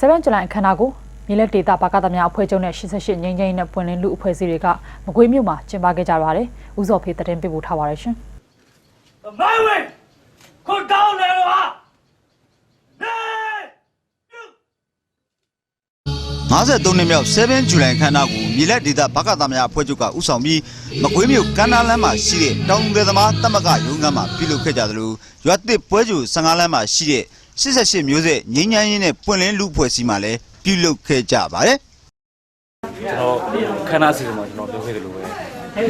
7ဇူလိုင်အခမ်းအနားကိုမြေလက်ဒေတာဘာကသမများအဖွဲ့ချုပ်နဲ့88ငိမ့်ငိမ့်နဲ့ပွင့်လင်းလူအဖွဲ့အစည်းတွေကမကွေးမြို့မှာကျင်းပခဲ့ကြပါတယ်။ဦးစောဖေးသတင်းပေးပို့ထားပါရရှင် My way! Go down there, ha! Hey! 53နှစ်မြောက်7ဇူလိုင်ခန်းနာကိုမြေလက်ဒေသဘကသားများအဖွဲ့ချုပ်ကဥဆောင်ပြီးမကွေးမြို့ကမ်းနားလမ်းမှာရှိတဲ့တောင်သူသမားတမကရုံးခန်းမှာပြုလုပ်ခဲ့ကြသလိုရွာတစ်ပွဲကျူ15လမ်းမှာရှိတဲ့ 88မျိုးဆက်ငိမ့်ချမ်းရင်းနဲ့ပွင့်လင်းလူဖွဲ့စည်းမှာလည်းပြုလုပ်ခဲ့ကြပါတယ်ကျွန်တော်ခန္ဓာစီစဉ်မှာကျွန်တော်ပြောခဲ့တယ်လို့ပဲ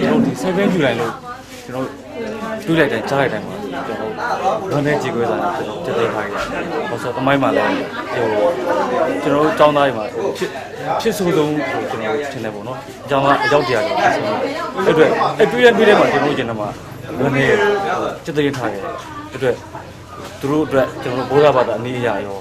ကျွန်တော်ဒီ7 July လို့ကျွန်တော်တွေးလိုက်တဲ့ကြားလိုက်တိုင်းမှာကျွန်တော်လွန်တဲ့ကြေကွဲစားတာကျွန်တော်တက်သိထားခဲ့တယ်။ဘာလို့ဆိုတမိုင်းမှာလည်းဟိုကျွန်တော်ចောင်းသားတွေမှာဖြစ်ဖြစ်ဆိုးဆုံးကိုကျွန်တော်ထင်တယ်ပေါ့နော်။ចောင်းသားအရောက်တရားကျွန်တော်ဖြစ်ဆုံး။အဲ့အတွက်အဲ့တွေးရတွေးတဲ့မှာကျွန်တော်ကျင်တော့မှာလွန်နေတက်သိထားခဲ့တယ်။အဲ့အတွက် သူတို့အတွက်ကျွန်တော်ဘိုးသားဘာသာအနည်းအရာရော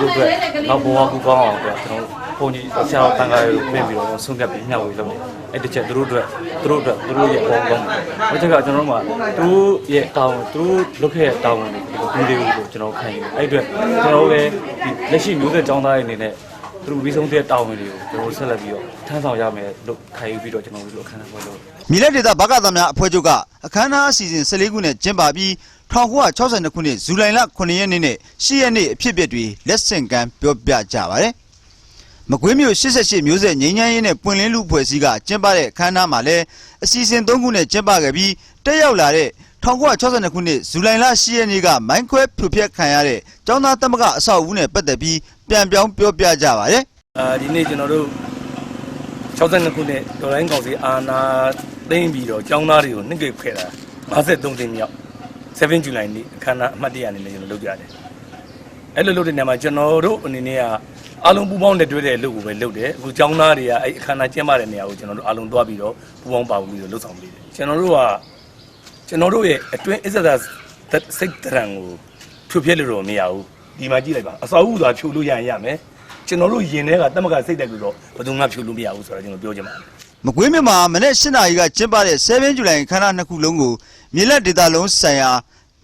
သူတို့အတွက်နောက်ဘဝကူကောင်းအောင်အတွက်ကျွန်တော်ဘုန်းကြီးဆရာတော်တန်ခါရီကိုပြင်ပြီးတော့ဆုံးဖြတ်ပြီးမျှဝေလုပ်တယ်။အဲ့တစ်ချက်သူတို့အတွက်သူတို့အတွက်သူတို့ရဲ့ဘောင်းကောင်းတယ်။အဲ့ချက်ကကျွန်တော်တို့မှာသူတို့ရဲ့တောင်းသူတို့လုပ်ခဲ့တဲ့တောင်းဝင်တွေကိုဒီလေးကိုကျွန်တော်ခံယူ။အဲ့အတွက်ကျွန်တော်လည်းဒီလက်ရှိမျိုးဆက်ចောင်းသားတွေအနေနဲ့သူတို့ပြီးဆုံးတဲ့တောင်းဝင်တွေကိုကျွန်တော်ဆက်လက်ပြီးတော့ထမ်းဆောင်ရမယ်လို့ခံယူပြီးတော့ကျွန်တော်တို့အခမ်းအနားပွဲလုပ်မြေလက်ဒေသဘကသားများအဖွဲ့ချုပ်ကအခမ်းအနားအစီအစဉ်14ခုနဲ့ကျင်းပပြီး 1962ခုနှစ်ဇူလိုင်လ9ရက်နေ့နဲ့10ရက်နေ့အဖြစ်အပျက်တွေလက်ဆင့်ကမ်းပြောပြကြပါတယ်မကွေးမြို့88မျိုးဆက်ငိမ့်ချမ်းရင်းနဲ့ပွင့်လင်းလူဖွဲ့စည်းကကျင်းပတဲ့အခမ်းအနားမှာလည်းအစီအစဉ်3ခုနဲ့ကျင်းပခဲ့ပြီးတက်ရောက်လာတဲ့1962ခုနှစ်ဇူလိုင်လ10ရက်နေ့ကမိုင်းခွဲဖြိုဖျက်ခံရတဲ့ကျောင်းသားတမကအဆောက်အဦနဲ့ပတ်သက်ပြီးပြန်ပြောင်းပြောပြကြပါတယ်အာဒီနေ့ကျွန်တော်တို့62ခုနှစ်ဒေါ်လိုင်းကောင်စီအာနာသိမ့်ပြီးတော့ကျောင်းသားတွေကိုနှိမ့်ကြခဲ့တာ53သိန်းမြောက် 7 July နေ့အခမ်းအနားအမှတ်တရအနေနဲ့ကျွန်တော်လုပ်ကြတယ်အဲ့လိုလုပ်တဲ့နေရာမှာကျွန်တော်တို့အနေနဲ့ကအားလုံးပူးပေါင်းတဲ့တွေ့တဲ့အလုပ်ကိုပဲလုပ်တယ်အခုကျောင်းသားတွေကအဲ့အခမ်းအနားကျင်းပတဲ့နေရာကိုကျွန်တော်တို့အားလုံးသွားပြီးတော့ပူးပေါင်းပါဝင်ပြီးတော့လုပ်ဆောင်ပေးတယ်ကျွန်တော်တို့ကကျွန်တော်တို့ရဲ့အတွင်းအစ္ဆဒစိတ်တရံကိုဖြိုပြက်လို့တော့မရဘူးဒီမှာကြည့်လိုက်ပါအစာဥစွာဖြိုလို့ရရင်ရမယ်ကျွန်တော်တို့ယင်ထဲကတမကစိတ်တက်ပြီးတော့ဘယ်သူမှဖြိုလို့မရဘူးဆိုတော့ကျွန်တော်ပြောချင်ပါတယ် မကွေးမြို့မှာမနေ့၈နာရီကကျင်းပတဲ့7ဇူလိုင်ခန်းနာနှစ်ခုလုံးကိုမြေလက်ဒေသလုံးဆိုင်ရာ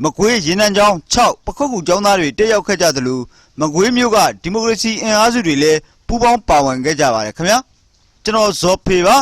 မကွေးရေနံကျောင်း6ပခုတ်ကူကျောင်းသားတွေတက်ရောက်ခဲ့ကြသလိုမကွေးမြို့ကဒီမိုကရေစီအင်အားစုတွေလည်းပူးပေါင်းပါဝင်ခဲ့ကြပါတယ်ခင်ဗျာကျွန်တော်ဇော်ဖေပါ